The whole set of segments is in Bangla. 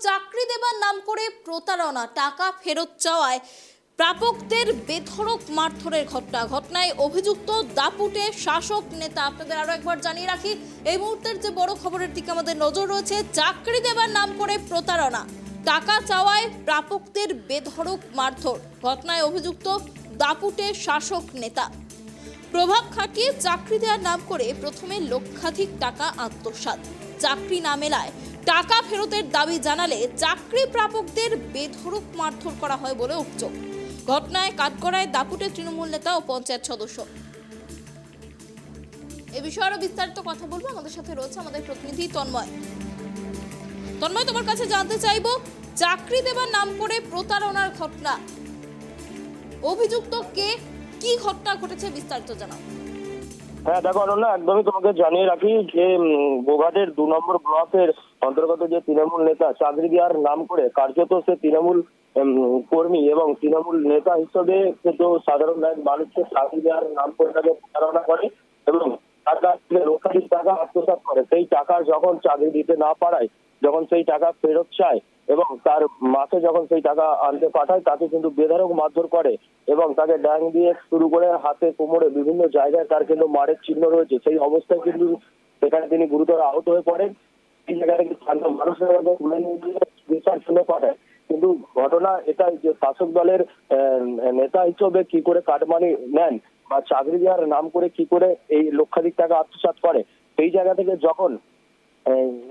চাকরি দেবার নাম করে প্রতারণা, টাকা ফেরত চাওয়ায় প্রাপকদের বেধড়ক মারধরের ঘটনা। ঘটনায় অভিযুক্ত দাপুটে শাসক নেতা, আপনাদের আরও একবার জানিয়ে রাখি, এই মুহূর্তের যে বড় খবরের দিকে আমাদের নজর রয়েছে, চাকরি দেবার নাম করে প্রতারণা, টাকা চাওয়ায় প্রাপকদের বেধড়ক মারধর। ঘটনায় অভিযুক্ত দাপুটে শাসক নেতা। প্রভাব খাটিয়ে চাকরি দেওয়ার নাম করে প্রথমে লক্ষাধিক টাকা আত্মসাৎ। চাকরি না মেলায় টাকা ফেরতের দাবি জানালে চাকরি প্রাপকদের বেধড়ক মারধর করা হয় বলে অভিযোগ। ঘটনায় কাঠগড়ায় দাপুটের তৃণমূল নেতা ও পঞ্চায়েত সদস্য। এ বিষয়ে আরও বিস্তারিত কথা বলব। আমাদের সাথে রয়েছে আমাদের প্রতিনিধি তন্ময়। তন্ময়, তোমার কাছে জানতে চাইব, চাকরি দেবার নাম করে প্রতারণার ঘটনা। অভিযুক্ত কে? কি ঘটনা ঘটেছে? বিস্তারিত জানাও। হ্যাঁ দেখো অনন্যা, একদমই তোমাকে জানিয়ে রাখি যে গোঘাটের দু নম্বর ব্লকের অন্তর্গত যে তৃণমূল নেতা চাকরি দেওয়ার নাম করে কার্যত সে তৃণমূল কর্মী এবং তৃণমূল নেতা হিসেবে কিন্তু সাধারণ মানুষকে চাকরি দেওয়ার নাম করে তাকে প্রতারণা করে এবং তার কাছ লক্ষাধিক টাকা আত্মসাৎ করে। সেই টাকা যখন চাকরি দিতে না পারায়, যখন সেই টাকা ফেরত চায় এবং তার মাসে যখন সেই টাকা আনতে পাঠায়, তাকে কিন্তু বেধারক মারধর করে এবং তাকে ড্যাং দিয়ে শুরু করে হাতে, কোমরে বিভিন্ন জায়গায় তার কিন্তু মারের চিহ্ন রয়েছে। সেই অবস্থায় কিন্তু সেখানে তিনি গুরুতর আহত হয়ে পড়েন। এই জায়গা থেকে শান্ত মানুষের মধ্যে পাঠায়। কিন্তু ঘটনা এটাই যে শাসক দলের নেতা হিসেবে কি করে কাটমানি নেন বা চাকরি দেওয়ার নাম করে কি করে এই লক্ষাধিক টাকা আত্মসাৎ করে, সেই জায়গা থেকে যখন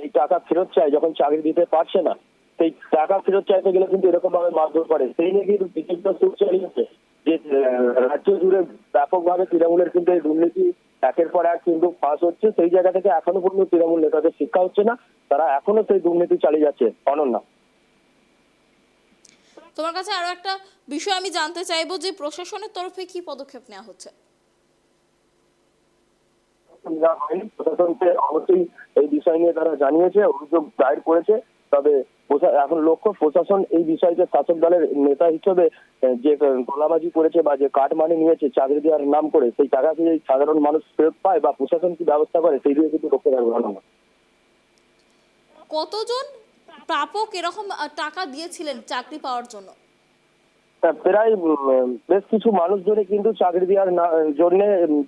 এই টাকা ফেরত চায়, যখন চাকরি দিতে পারছে না সেই টাকা ফেরত চাইতে গেলে কিন্তু এরকম ভাবে মারধর করে। সেই নিয়ে কিন্তু বিচিত্র সুর চালিয়েছে যে রাজ্য জুড়ে ব্যাপকভাবে তৃণমূলের কিন্তু এই দুর্নীতি একের পর এক কিন্তু ফাঁস হচ্ছে। সেই জায়গা থেকে এখনও পর্যন্ত তৃণমূল নেতাদের শিক্ষা হচ্ছে না। তারা এখনও সেই দুর্নীতি চালিয়ে যাচ্ছে। অনন্যা। তোমার কাছে আরও একটা বিষয় আমি জানতে চাইব যে প্রশাসনের তরফে কি পদক্ষেপ নেওয়া হচ্ছে? প্রশাসনকে অবশ্যই এই বিষয় নিয়ে তারা জানিয়েছে অভিযোগ দায়ের করেছে। তবে এখন লক্ষ্য প্রশাসন এই বিষয়কে শাসক দলের নেতা হিসেবে যে গোলাবাজি করেছে বা যে কাঠ মানি নিয়েছে চাকরি দেওয়ার নাম করে সেই টাকা কি সাধারণ মানুষ ফেরত পায় বা প্রশাসন কি ব্যবস্থা করে সেই দিকে কিন্তু লক্ষ্য রাখবে কতজন প্রাপক এরকম টাকা দিয়েছিলেন চাকরি পাওয়ার জন্য? প্রায় বেশ কিছু মানুষজনই কিন্তু চাকরি দেওয়ার জন্য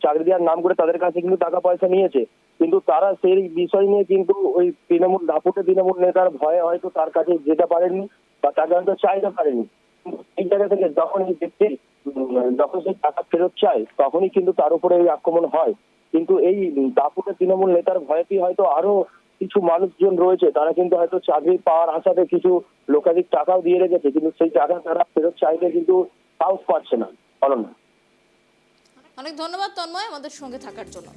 চাকরি দেওয়ার নাম করে তাদের কাছে কিন্তু টাকা পয়সা নিয়েছে। কিন্তু তারা সেই বিষয় নিয়ে কিন্তু ওই তৃণমূল, দাপুটে তৃণমূল নেতার ভয়ে হয়তো তার কাছে যেতে পারেনি বা তাকে হয়তো চাইতে পারেনি। এই জায়গা থেকে যখন এই ব্যক্তি যখন সেই টাকা ফেরত চায়, তখনই কিন্তু তার উপরে এই আক্রমণ হয়। কিন্তু এই দাপুটে তৃণমূল নেতার ভয়েতেই হয়তো আরও কিছু মানুষজন রয়েছে, তারা কিন্তু হয়তো চাকরি পাওয়ার আশাতে কিছু লোকাধিক টাকাও দিয়ে রেখেছে, কিন্তু সেই টাকা তারা ফেরত চাইলে কিন্তু সাহস পাচ্ছে না। অনেক ধন্যবাদ, তন্ময়, আমাদের সঙ্গে থাকার জন্য।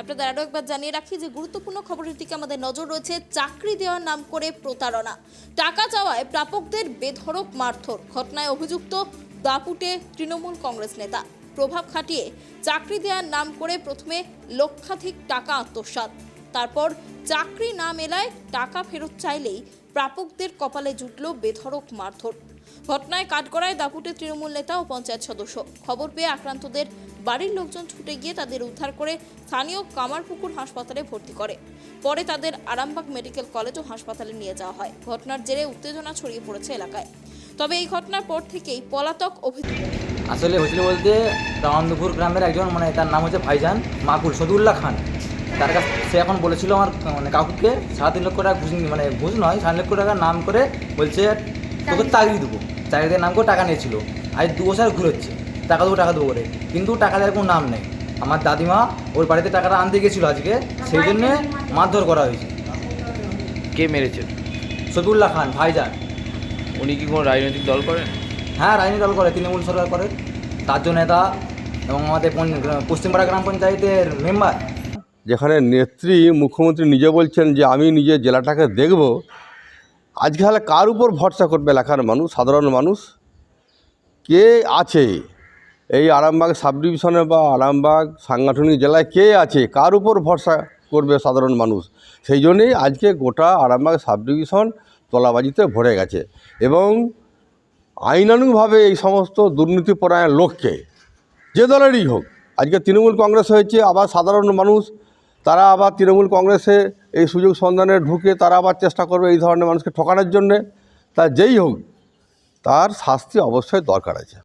আপনাদের আরও একবার জানিয়ে রাখি যে গুরুত্বপূর্ণ খবরের দিকে আমাদের নজর রয়েছে। চাকরি দেওয়ার নাম করে প্রতারণা। টাকা চাওয়ায় প্রাপকদের বেধরক মারধর। ঘটনায় অভিযুক্ত দাপুটে তৃণমূল কংগ্রেস নেতা। প্রভাব খাটিয়ে চাকরি দেওয়ার নাম করে প্রথমে লক্ষাধিক টাকা আত্মসাত তারপর চাকরি না মেলায় টাকা ফেরত চাইলেই প্রাপকদের কপালে জুটল বেধড়ক মারধর। ঘটনায় কাঠগড়ায় দাপুটে তৃণমূল নেতা ও পঞ্চায়েত সদস্য। খবর পেয়ে আক্রান্তদের বাড়ির লোকজন ছুটে গিয়ে তাদের উদ্ধার করে স্থানীয় কামারপুকুর হাসপাতালে ভর্তি করে। পরে তাদের আরামবাগ মেডিকেল কলেজ ও হাসপাতালে নিয়ে যাওয়া হয়। ঘটনার জেরে উত্তেজনা ছড়িয়ে পড়েছে এলাকায়। তবে এই ঘটনার পর থেকেই পলাতক অভিযুক্ত। আসলে হয়েছিল বলতে রামন্দপুর গ্রামের একজন মানে তার নাম হচ্ছে ভাইজান মাকুল সদুল্লাহ খান। তার কাছ সে এখন বলেছিল আমার মানে কাকুকে সাড়ে তিন লক্ষ টাকা ঘুষ নি- মানে ঘুষ নয় সাড়ে লক্ষ টাকার নাম করে বলছে তোকে চাকরি দেবো। চাকরি দিয়ে নাম করে টাকা নিয়েছিল। আজ দু বছর ঘুরোচ্ছে টাকা দেবো টাকা দেবো করে। কিন্তু টাকা দেওয়ার কোনো নাম নেই। আমার দাদিমা ওর বাড়িতে টাকাটা আনতে গেছিল আজকে। সেই জন্যে মারধর করা হয়েছে। কে মেরেছে? সদুল্লাহ খান ভাইজান। উনি কি কোনো রাজনৈতিক দল করেন? হ্যাঁ রাজনীতি দল করে তৃণমূল সরকার করে। তার জন্য নেতা এবং আমাদের পশ্চিমপাড়া গ্রাম পঞ্চায়েতের মেম্বার। যেখানে নেত্রী মুখ্যমন্ত্রী নিজে বলছেন যে আমি নিজে জেলাটাকে দেখব, আজকাল কার উপর ভরসা করবে এলাকার মানুষ, সাধারণ মানুষ? কে আছে এই আরামবাগ সাব ডিভিশনে বা আরামবাগ সাংগঠনিক জেলায় কে আছে? কার উপর ভরসা করবে সাধারণ মানুষ? সেই জন্যেই আজকে গোটা আরামবাগ সাব ডিভিশন তলাবাজিতে ভরে গেছে এবং আইনানুগভাবে এই সমস্ত দুর্নীতিপরায়ণ লোককে, যে দলেরই হোক, আজকে তৃণমূল কংগ্রেস হয়েছে, আবার সাধারণ মানুষ তারা আবার তৃণমূল কংগ্রেসে এই সুযোগ সন্ধানে ঢুকে তারা আবার চেষ্টা করবে এই ধরনের মানুষকে ঠকানোর জন্যে। তা যেই হোক, তার শাস্তি অবশ্যই দরকার আছে।